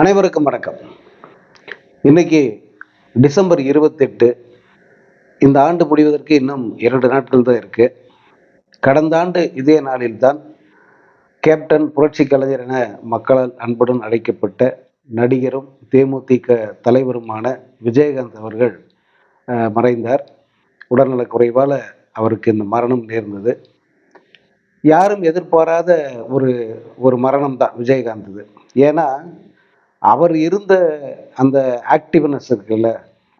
அனைவருக்கும் வணக்கம். இன்னைக்கு டிசம்பர் இருபத்தெட்டு. இந்த ஆண்டு முடிவதற்கு இன்னும் இரண்டு நாட்கள் தான் இருக்கு. கடந்த ஆண்டு இதே நாளில்தான் கேப்டன் புரட்சி கலைஞர் என மக்களால் அன்புடன் அழைக்கப்பட்ட நடிகரும் தேமுதிக தலைவருமான விஜயகாந்த் அவர்கள் மறைந்தார். உடல்நலக் குறைவால் அவருக்கு இந்த மரணம் நேர்ந்தது. யாரும் எதிர்பாராத ஒரு ஒரு மரணம் தான் விஜயகாந்த் இது. ஏன்னா அவர் இருந்த அந்த ஆக்டிவ்னஸ் இருக்குல்ல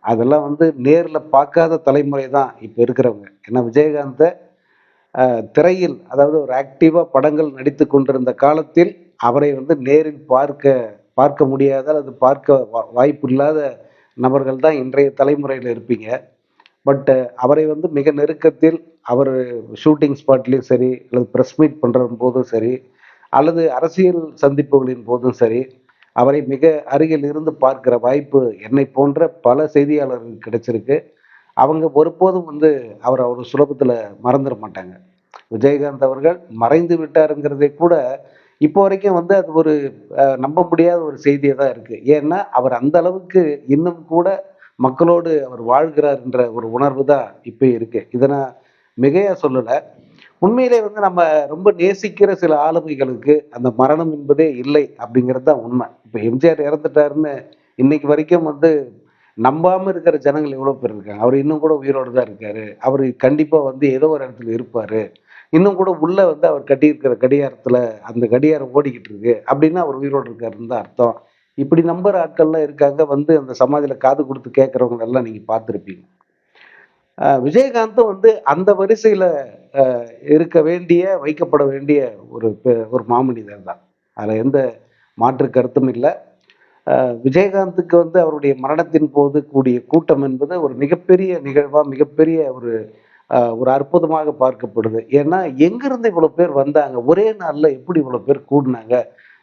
அதெல்லாம் வந்து நேரில் பார்க்காத தலைமுறை தான் இப்போ இருக்கிறவங்க. ஏன்னா விஜயகாந்தை திரையில் அதாவது ஒரு ஆக்டிவாக படங்கள் நடித்து கொண்டிருந்த காலத்தில் அவரை வந்து நேரில் பார்க்க பார்க்க முடியாத அல்லது பார்க்க வா- வாய்ப்பு இல்லாத நபர்கள் தான் இன்றைய தலைமுறையில் இருப்பீங்க. பட் அவரை வந்து மிக நெருக்கத்தில் அவர் ஷூட்டிங் ஸ்பாட்லேயும் சரி அல்லது ப்ரெஸ் மீட் பண்ணுற போதும் சரி அல்லது அரசியல் சந்திப்புகளின் போதும் சரி அவரை மிக அருகில் இருந்து பார்க்கிற வாய்ப்பு என்னை போன்ற பல செய்தியாளர்களுக்கு கிடைச்சிருக்கு. அவங்க ஒருபோதும் வந்து அவர் அவர் சுலபத்தில் மறந்துட மாட்டாங்க. விஜயகாந்த் அவர்கள் மறைந்து விட்டாருங்கிறதே கூட இப்போ வரைக்கும் வந்து அது ஒரு நம்ப முடியாத ஒரு செய்தியாக தான் இருக்குது ஏன்னா அவர் அந்த அளவுக்கு இன்னும் கூட மக்களோடு அவர் வாழ்கிறார் என்ற ஒரு உணர்வு தான் இப்போ இருக்குது இதை நான் சொல்லலை. உண்மையிலே வந்து நம்ம ரொம்ப நேசிக்கிற சில ஆளுமைகளுக்கு அந்த மரணம் என்பதே இல்லை அப்படிங்கிறது தான் உண்மை. இப்போ எம்ஜிஆர் இறந்துட்டாருன்னு இன்னைக்கு வரைக்கும் வந்து நம்பாம இருக்கிற ஜனங்கள் எவ்வளோ பேர் இருக்காங்க? அவர் இன்னும் கூட உயிரோடு தான் இருக்காரு. அவர் கண்டிப்பாக வந்து ஏதோ ஒரு இடத்துல இருப்பார். இன்னும் கூட உள்ள வந்து அவர் கட்டியிருக்கிற கடியாரத்தில் அந்த கடிகாரம் ஓடிக்கிட்டு இருக்கு. அப்படின்னா அவர் உயிரோடு இருக்காருன்னு தான் அர்த்தம். இப்படி நம்புற ஆட்கள்லாம் இருக்காங்க. வந்து அந்த சமாஜில் காது கொடுத்து கேட்குறவங்க எல்லாம் நீங்கள் பார்த்துருப்பீங்க. விஜயகாந்தும் வந்து அந்த வரிசையில் இருக்க வேண்டிய வைக்கப்பட வேண்டிய ஒரு ஒரு மாமனிதர் தான். அதில் எந்த மாற்று கருத்தும் இல்லை. விஜயகாந்துக்கு வந்து அவருடைய மரணத்தின் போது கூடிய கூட்டம் என்பது ஒரு மிகப்பெரிய நிகழ்வாக மிகப்பெரிய ஒரு ஒரு அற்புதமாக பார்க்கப்படுது. ஏன்னா எங்கிருந்து இவ்வளோ பேர் வந்தாங்க? ஒரே நாளில் எப்படி இவ்வளோ பேர் கூடினாங்க?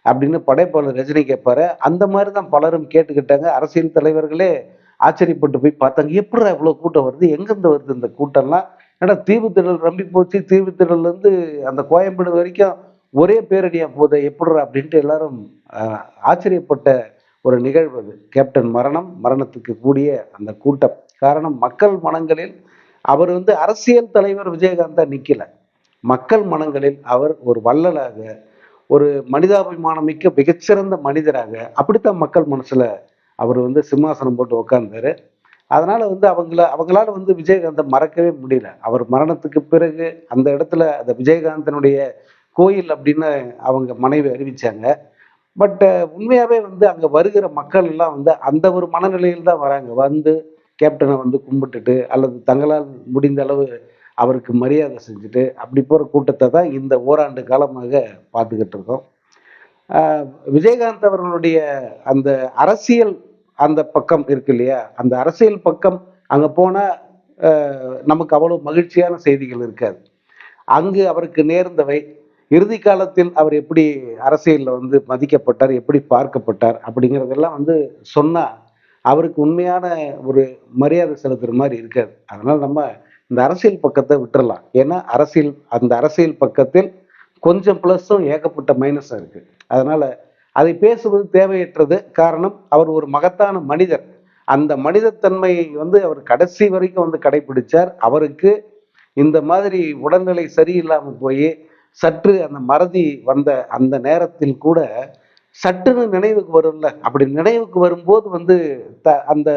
அப்படின்னு படைப்பாளர் ரஜினி கேட்பாரு அந்த மாதிரி தான் பலரும் கேட்டுக்கிட்டாங்க. அரசியல் தலைவர்களே ஆச்சரியப்பட்டு போய் பார்த்தாங்க. எப்படிடா இவ்வளோ கூட்டம் வருது? எங்கேருந்து வருது இந்த கூட்டம்லாம்? ஏன்னா தீவுத்திடல் ரம்பி போச்சு. தீவுத்திடல்லேருந்து அந்த கோயம்பேடு வரைக்கும் ஒரே பேரடியாக போகுது எப்படிடா அப்படின்ட்டு எல்லாரும் ஆச்சரியப்பட்ட ஒரு நிகழ்வு அது. கேப்டன் மரணம் மரணத்துக்கு கூடிய அந்த கூட்டம். காரணம் மக்கள் மனங்களில் அவர் வந்து அரசியல் தலைவர் விஜயகாந்தா நிற்கலை மக்கள் மனங்களில் அவர் ஒரு வள்ளலாக ஒரு மனிதாபிமானம் மிக்க மிகச்சிறந்த மனிதராக அப்படித்தான் மக்கள் மனசுல அவர் வந்து சிம்மாசனம் போட்டு உக்காந்தாரு. அதனால் வந்து அவங்கள அவங்களால வந்து விஜயகாந்தை மறக்கவே முடியல. அவர் மரணத்துக்கு பிறகு அந்த இடத்துல அந்த விஜயகாந்தனுடைய கோயில் அப்படின்னு அவங்க மனைவி அறிவித்தாங்க பட் உண்மையாகவே வந்து அங்கே வருகிற மக்கள் எல்லாம் வந்து அந்த ஒரு மனநிலையில் தான் வராங்க. வந்து கேப்டனை வந்து கும்பிட்டுட்டு அல்லது தங்களால் முடிந்த அளவு அவருக்கு மரியாதை செஞ்சுட்டு அப்படி போகிற கூட்டத்தை தான் இந்த ஓராண்டு காலமாக பார்த்துக்கிட்டு இருக்கோம். விஜயகாந்த் அவர்களுடைய அந்த அரசியல் அந்த பக்கம் இருக்கு இல்லையா? அந்த அரசியல் பக்கம் அங்கே போனால் நமக்கு அவ்வளோ மகிழ்ச்சியான செய்திகள் இருக்காது. அங்கு அவருக்கு நேர்ந்தவை. இறுதி காலத்தில் அவர் எப்படி அரசியலில் வந்து மதிக்கப்பட்டார் எப்படி பார்க்கப்பட்டார் அப்படிங்கிறதெல்லாம் வந்து சொன்னால் அவருக்கு உண்மையான ஒரு மரியாதை செலுத்துற மாதிரி இருக்காது. அதனால் நம்ம இந்த அரசியல் பக்கத்தை விட்டுறலாம். ஏன்னா அரசியல் அந்த அரசியல் பக்கத்தில் கொஞ்சம் ப்ளஸ்ஸும் ஏகப்பட்ட மைனஸாக இருக்குது அதனால் அதை பேசுவது தேவையற்றது. காரணம் அவர் ஒரு மகத்தான மனிதர். அந்த மனிதத்தன்மையை வந்து அவர் கடைசி வரைக்கும் வந்து கடைபிடிச்சார். அவருக்கு இந்த மாதிரி உடல்நிலை சரியில்லாமல் போய் சற்று அந்த மறதி வந்த அந்த நேரத்தில் கூட சட்டுன்னு நினைவுக்கு வரும்ல? அப்படி நினைவுக்கு வரும்போது வந்து த அந்த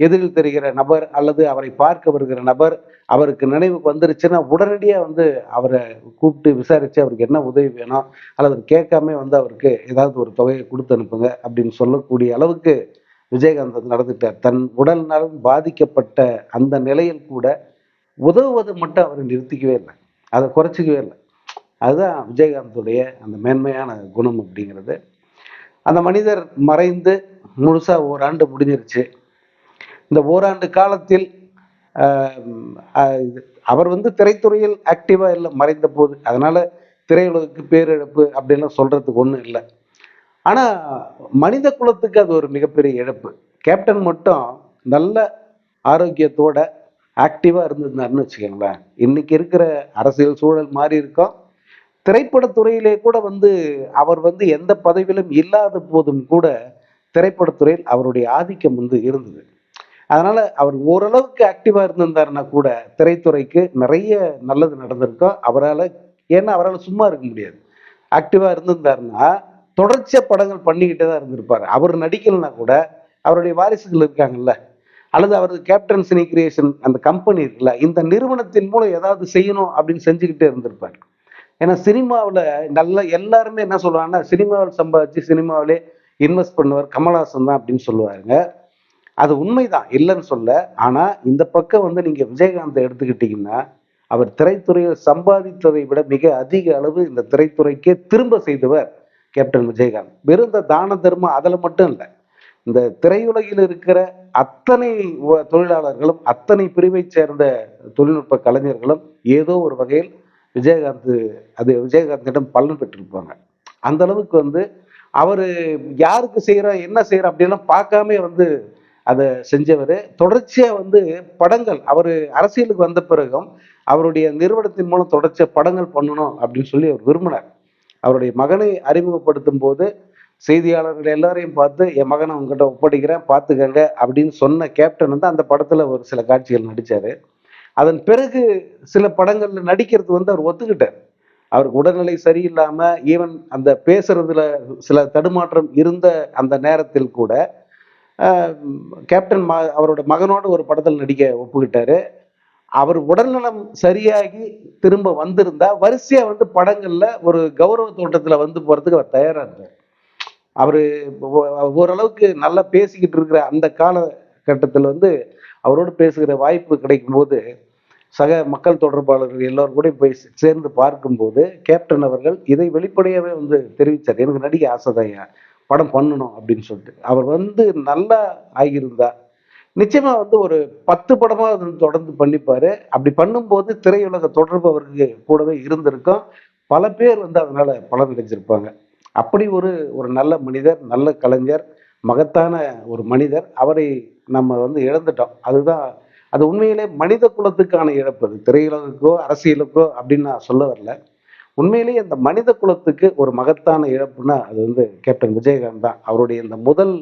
எதிரில் தெரிகிற நபர் அல்லது அவரை பார்க்க வருகிற நபர் அவருக்கு நினைவுக்கு வந்துருச்சுன்னா உடனடியாக வந்து அவரை கூப்பிட்டு விசாரித்து அவருக்கு என்ன உதவி வேணும் அல்லது கேட்காம வந்து அவருக்கு ஏதாவது ஒரு தொகையை கொடுத்து அனுப்புங்க அப்படின்னு சொல்லக்கூடிய அளவுக்கு விஜயகாந்த் வந்து நடந்துட்டார். தன் உடல் நலம் பாதிக்கப்பட்ட அந்த நிலையில் கூட உதவுவது மட்டும் அவர் நிறுத்திக்கவே இல்லை. அதை குறைச்சிக்கவே இல்லை. அதுதான் விஜயகாந்துடைய அந்த மேன்மையான குணம் அப்படிங்கிறது. அந்த மனிதர் மறைந்து முழுசாக ஓராண்டு முடிஞ்சிருச்சு. இந்த ஓராண்டு காலத்தில் அவர் வந்து திரைத்துறையில் ஆக்டிவாக இல்லை மறைந்த போது அதனால் திரையுலகுக்கு பேரிழப்பு அப்படின்லாம் சொல்கிறதுக்கு ஒன்றும் இல்லை. ஆனால் மனித குலத்துக்கு அது ஒரு மிகப்பெரிய இழப்பு. கேப்டன் மட்டும் நல்ல ஆரோக்கியத்தோட ஆக்டிவாக இருந்திருந்தாருன்னு வச்சுக்கோங்களேன். இன்னைக்கு இருக்கிற அரசியல் சூழல் மாறி இருக்கோம். திரைப்படத்துறையிலே கூட வந்து அவர் வந்து எந்த பதவியிலும் இல்லாத போதும் கூட திரைப்படத்துறையில் அவருடைய ஆதிக்கம் வந்து இருந்தது. அதனால அவர் ஓரளவுக்கு ஆக்டிவா இருந்திருந்தாருன்னா கூட திரைத்துறைக்கு நிறைய நல்லது நடந்திருக்கும். அவரால் ஏன்னா அவரால் சும்மா இருக்க முடியாது. ஆக்டிவா இருந்திருந்தாருன்னா தொடர்ச்சியாக படங்கள் பண்ணிக்கிட்டே தான் இருந்திருப்பார். அவர் நடிக்கலைன்னா கூட அவருடைய வாரிசுகள் இருக்காங்கல்ல அல்லது அவரது கேப்டன் சினி கிரியேஷன் அந்த கம்பெனி இருக்குல்ல இந்த நிறுவனத்தின் மூலம் ஏதாவது செய்யணும் அப்படின்னு செஞ்சுக்கிட்டே இருந்திருப்பார். ஏன்னா சினிமாவில் நல்ல எல்லாருமே என்ன சொல்லுவாங்கன்னா சினிமாவில் சம்பாதிச்சு சினிமாவிலே இன்வெஸ்ட் பண்ணுவார் கமல்ஹாசன் தான் அப்படின்னு சொல்லுவாருங்க. அது உண்மைதான் இல்லைன்னு சொல்ல. ஆனால் இந்த பக்கம் வந்து நீங்கள் விஜயகாந்தை எடுத்துக்கிட்டீங்கன்னா அவர் திரைத்துறையில் சம்பாதித்ததை விட மிக அதிக அளவு இந்த திரைத்துறைக்கே திரும்ப செய்தவர் கேப்டன் விஜயகாந்த். வெறும் இந்த தான தர்மம் அதில் மட்டும் இல்லை இந்த திரையுலகில் இருக்கிற அத்தனை தொழிலாளர்களும் அத்தனை பிரிவை சேர்ந்த தொழில்நுட்ப கலைஞர்களும் ஏதோ ஒரு வகையில் விஜயகாந்த் அது விஜயகாந்திடம் பலன் பெற்றிருப்பாங்க. அந்த அளவுக்கு வந்து அவர் யாருக்கு செய்கிறா என்ன செய்கிறா அப்படின்லாம் பார்க்காம வந்து அதை செஞ்சவர். தொடர்ச்சியாக வந்து படங்கள் அவர் அரசியலுக்கு வந்த பிறகும் அவருடைய நிறுவனத்தின் மூலம் தொடர்ச்சியாக படங்கள் பண்ணணும் அப்படின்னு சொல்லி அவர் விரும்பினார். அவருடைய மகனை அறிமுகப்படுத்தும் போது செய்தியாளர்கள் எல்லாரையும் பார்த்து என் மகனை உங்ககிட்ட ஒப்படைக்கிறேன் பார்த்துக்கங்க அப்படின்னு சொன்ன கேப்டன் வந்து அந்த படத்தில் ஒரு சில காட்சிகள் நடித்தார் அதன் பிறகு சில படங்களில் நடிக்கிறது வந்து அவர் ஒத்துக்கிட்டார். அவருக்கு உடல்நிலை சரியில்லாமல் ஈவன் அந்த பேசுறதுல சில தடுமாற்றம் இருந்த அந்த நேரத்தில் கூட கேப்டன் ம அவரோட மகனோட ஒரு படத்தில் நடிக்க ஒப்புக்கிட்டாரு. அவர் உடல்நலம் சரியாகி திரும்ப வந்திருந்தா வரிசையா வந்து படங்கள்ல ஒரு கௌரவ தோட்டத்துல வந்து போறதுக்கு அவர் தயாரா இருந்தார். அவரு ஓரளவுக்கு நல்லா பேசிக்கிட்டு இருக்கிற அந்த காலகட்டத்தில் வந்து அவரோடு பேசுகிற வாய்ப்பு கிடைக்கும் போது சக மக்கள் தொடர்பாளர்கள் எல்லோரும் கூட போய் சேர்ந்து பார்க்கும்போது கேப்டன் அவர்கள் இதை வெளிப்படையாகவே வந்து தெரிவித்தார் எனக்கு நடிக்க ஆசைதான் படம் பண்ணணும் அப்படின்னு சொல்லிட்டு. அவர் வந்து நல்லா ஆகியிருந்தா நிச்சயமா வந்து ஒரு பத்து படமா தொடர்ந்து பண்ணிப்பாரு. அப்படி பண்ணும்போது திரையுலக தொடர்பு அவருக்கு கூடவே இருந்திருக்கும். பல பேர் வந்து அதனால பலன் அடைஞ்சிருப்பாங்க. அப்படி ஒரு ஒரு நல்ல மனிதர் நல்ல கலைஞர் மகத்தான ஒரு மனிதர். அவரை நம்ம வந்து இழந்துட்டோம். அதுதான் அது உண்மையிலே மனித குலத்துக்கான இழப்பு. அது திரையுலகுக்கோ அரசியலுக்கோ அப்படின்னு நான் சொல்ல வரல. உண்மையிலேயே இந்த மனித குலத்துக்கு ஒரு மகத்தான இழப்புனா அது வந்து கேப்டன் விஜயகாந்த் தான். அவருடைய இந்த முதல்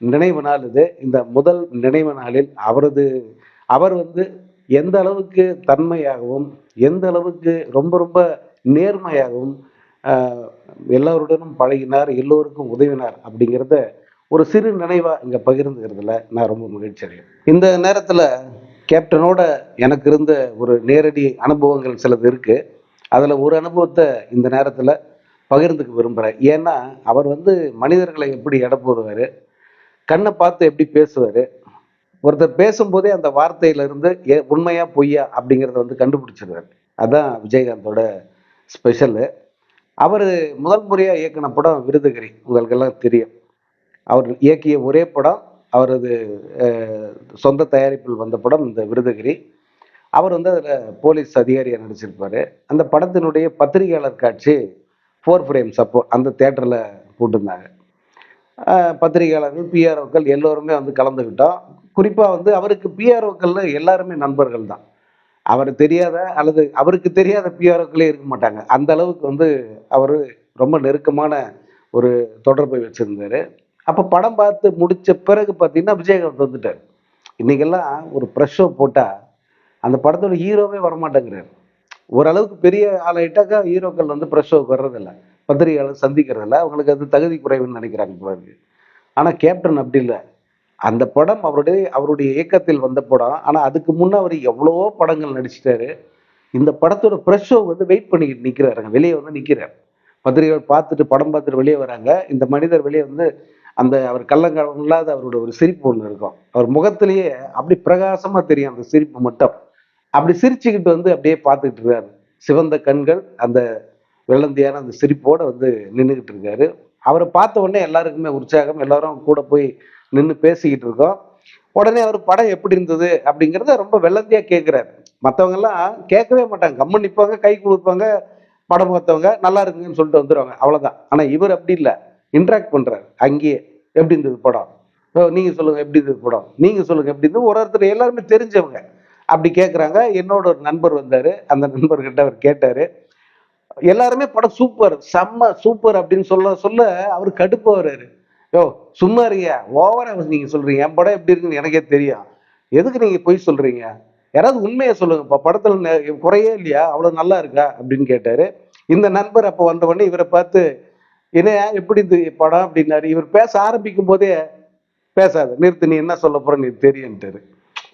நினைவு நாள் இது. இந்த முதல் நினைவு நாளில் அவரது அவர் வந்து எந்த அளவுக்கு தன்மையாகவும் எந்த அளவுக்கு ரொம்ப ரொம்ப நேர்மையாகவும் எல்லோருடனும் பழகினார் எல்லோருக்கும் உதவினார் அப்படிங்கிறத ஒரு சிறு நினைவாக இங்கே பகிர்ந்துக்கிறதுல நான் ரொம்ப மகிழ்ச்சி அடைகிறேன். இந்த நேரத்தில் கேப்டனோட எனக்கு இருந்த ஒரு நேரடி அனுபவங்கள் சிலது இருக்குது அதில் ஒரு அனுபவத்தை இந்த நேரத்தில் பகிர்ந்துக்க விரும்புகிறேன் ஏன்னா அவர் வந்து மனிதர்களை எப்படி எடை போடுவார் கண்ணை பார்த்து எப்படி பேசுவார் ஒருத்தர் பேசும்போதே அந்த வார்த்தையிலிருந்து ஏ உண்மையா பொய்யா அப்படிங்கிறத வந்து கண்டுபிடிச்சிருவார். அதான் விஜயகாந்தோட ஸ்பெஷலு அவர் முதல் முறையாக இயக்குன படம் விருதுகிரி உங்களுக்கெல்லாம் தெரியும். அவர் இயக்கிய ஒரே படம் அவரது சொந்த தயாரிப்பில் வந்த படம் இந்த விருதுகிரி. அவர் வந்து அதில் போலீஸ் அதிகாரியாக நடிச்சிருப்பார். அந்த படத்தினுடைய பத்திரிகையாளர் காட்சி ஃபோர் ஃப்ரேம்ஸ் அப்போ அந்த தேட்டரில் போட்டிருந்தாங்க. பத்திரிகையாளர்கள் பிஆர்ஓக்கள் எல்லோருமே வந்து கலந்துக்கிட்டோம் குறிப்பாக வந்து அவருக்கு பிஆர்ஓக்கள்ல எல்லாருமே நண்பர்கள் தான். அவர் தெரியாத அல்லது அவருக்கு தெரியாத பிஆர்ஓக்களே இருக்க மாட்டாங்க. அந்த அளவுக்கு வந்து அவர் ரொம்ப நெருக்கமான ஒரு தொடர்பை வச்சுருந்தார். அப்போ படம் பார்த்து முடித்த பிறகு பார்த்தீங்கன்னா விஜயகாந்த் வந்துட்டார். இன்றைக்கெல்லாம் ஒரு ப்ரெஷ் ஷோ போட்டால் அந்த படத்தோட ஹீரோவே வரமாட்டேங்கிறார். ஓரளவுக்கு பெரிய ஆளாயிட்டாக்கா ஹீரோக்கள் வந்து ப்ரெஷ் ஷோக்கு வர்றதில்ல. பத்திரிகையாளர் சந்திக்கிறதில்ல. அவங்களுக்கு அது தகுதி குறைவுன்னு நினைக்கிறாங்க பிறகு ஆனால் கேப்டன் அப்படி இல்லை. அந்த படம் அவருடைய அவருடைய இயக்கத்தில் வந்த படம். ஆனால் அதுக்கு முன்னே அவர் எவ்வளவோ படங்கள் நடிச்சிட்டாரு. இந்த படத்தோட ப்ரெஷ் ஷோ வந்து வெயிட் பண்ணிக்கிட்டு நிற்கிறாருங்க வெளியே வந்து நிற்கிறார் பத்திரிகைகள் பார்த்துட்டு படம் பார்த்துட்டு வெளியே வராங்க. இந்த மனிதர் வெளியே வந்து அந்த அவர் கள்ளங்காலம் இல்லாத அவரோட ஒரு சிரிப்பு ஒன்று இருக்கும். அவர் முகத்திலேயே அப்படி பிரகாசமாக தெரியும் அந்த சிரிப்பு மட்டும். அப்படி சிரிச்சுக்கிட்டு வந்து அப்படியே பார்த்துக்கிட்டு இருக்காரு. சிவந்த கண்கள் அந்த வெள்ளந்தியான அந்த சிரிப்போட வந்து நின்றுக்கிட்டு இருக்காரு. அவரை பார்த்த உடனே எல்லாருக்குமே உற்சாகம் எல்லாரும் கூட போய் நின்று பேசிக்கிட்டு இருக்கோம். உடனே அவர் படம் எப்படி இருந்தது அப்படிங்கிறத ரொம்ப வெள்ளந்தியா கேட்குறாரு மற்றவங்கெல்லாம் கேட்கவே மாட்டாங்க. கம்மன் நிற்பாங்க கை கொடுப்பாங்க படம் பார்த்தவங்க நல்லா இருக்குங்கன்னு சொல்லிட்டு வந்துடுவாங்க அவ்வளோதான் ஆனால் இவர் அப்படி இல்லை. இன்ட்ராக்ட் பண்ணுறாரு அங்கேயே எப்படி இருந்தது படம்? ஓ, சொல்லுங்கள் எப்படி இருந்தது படம்? நீங்கள் சொல்லுங்கள் எப்படி இருந்தது? ஒரு ஒருத்தர் எல்லாருமே தெரிஞ்சவங்க. அப்படி கேட்குறாங்க என்னோட ஒரு நண்பர் வந்தார். அந்த நண்பர்கிட்ட அவர் கேட்டார். எல்லாருமே படம் சூப்பர் செம்ம சூப்பர் அப்படின்னு சொல்ல சொல்ல அவர் கடுப்பு வர்றாரு. யோ சும்மா இருக்கியா? ஓவரா நீங்கள் சொல்கிறீங்க என் படம் எப்படி இருக்குன்னு எனக்கே தெரியும். எதுக்கு நீங்கள் பொய் சொல்கிறீங்க யாராவது உண்மையை சொல்லுங்க. இப்போ படத்தில் குறையே இல்லையா? அவ்வளோ நல்லா இருக்கா? அப்படின்னு கேட்டார். இந்த நண்பர் அப்போ வந்தவொடனே இவரை பார்த்து என்ன எப்படி இந்த படம்? அப்படின்னாரு. இவர் பேச ஆரம்பிக்கும் போதே பேசாது நிறுத்து. நீ என்ன சொல்ல போற? நீ தெரியுன்ட்டாரு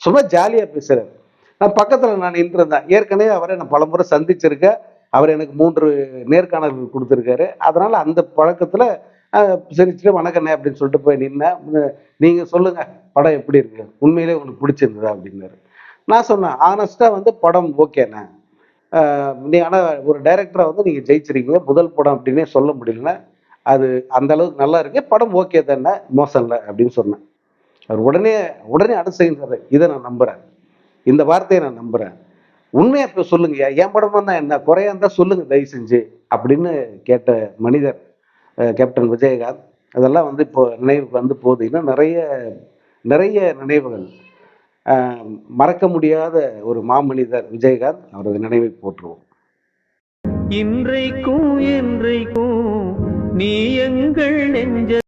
சும்மா ஜாலியாக பேசுகிறார் நான் பக்கத்தில் நான் நின்றுருந்தேன். ஏற்கனவே அவரை நான் பலமுறை சந்திச்சிருக்கேன் அவர் எனக்கு மூன்று நேர்காணல்கள் கொடுத்துருக்காரு. அதனால் அந்த பழக்கத்தில் சிரிச்சுட்டு வணக்கண்ணே அப்படின்னு சொல்லிட்டு போய் நின்னேன். நீங்கள் சொல்லுங்கள் படம் எப்படி இருக்கு? உண்மையிலே உங்களுக்கு பிடிச்சிருந்ததா அப்படின்னாரு. நான் சொன்னேன் ஆனஸ்ட்டாக வந்து படம் ஓகேண்ணே நீ ஆனால் ஒரு டைரக்டரா வந்து நீங்கள் ஜெயிச்சிருக்கீங்க. முதல் படம் அப்படின்னே சொல்ல முடியலன்னா அது அந்த அளவுக்கு நல்லா இருக்கு. படம் ஓகே தானே மோசம் இல்லை அப்படின்னு சொன்னேன். அவர் உடனே உடனே அடுத்த இதை நான் நம்புகிறேன் இந்த வார்த்தையை நான் நம்புகிறேன் உண்மையாக இப்போ சொல்லுங்க. என் படமாக தான் என்ன? குறையா இருந்தால் சொல்லுங்க தயவு செஞ்சு அப்படின்னு கேட்ட மனிதர் கேப்டன் விஜயகாந்த். அதெல்லாம் வந்து இப்போ நினைவுக்கு வந்து போகுது. இன்னும் நிறைய நிறைய நினைவுகள். மறக்க முடியாத ஒரு மாமனிதர் விஜயகாந்த் அவரது நினைவை போற்றுவோம். இன்றைக்கும் என்றைக்கும் நீ எங்கள் நெஞ்ச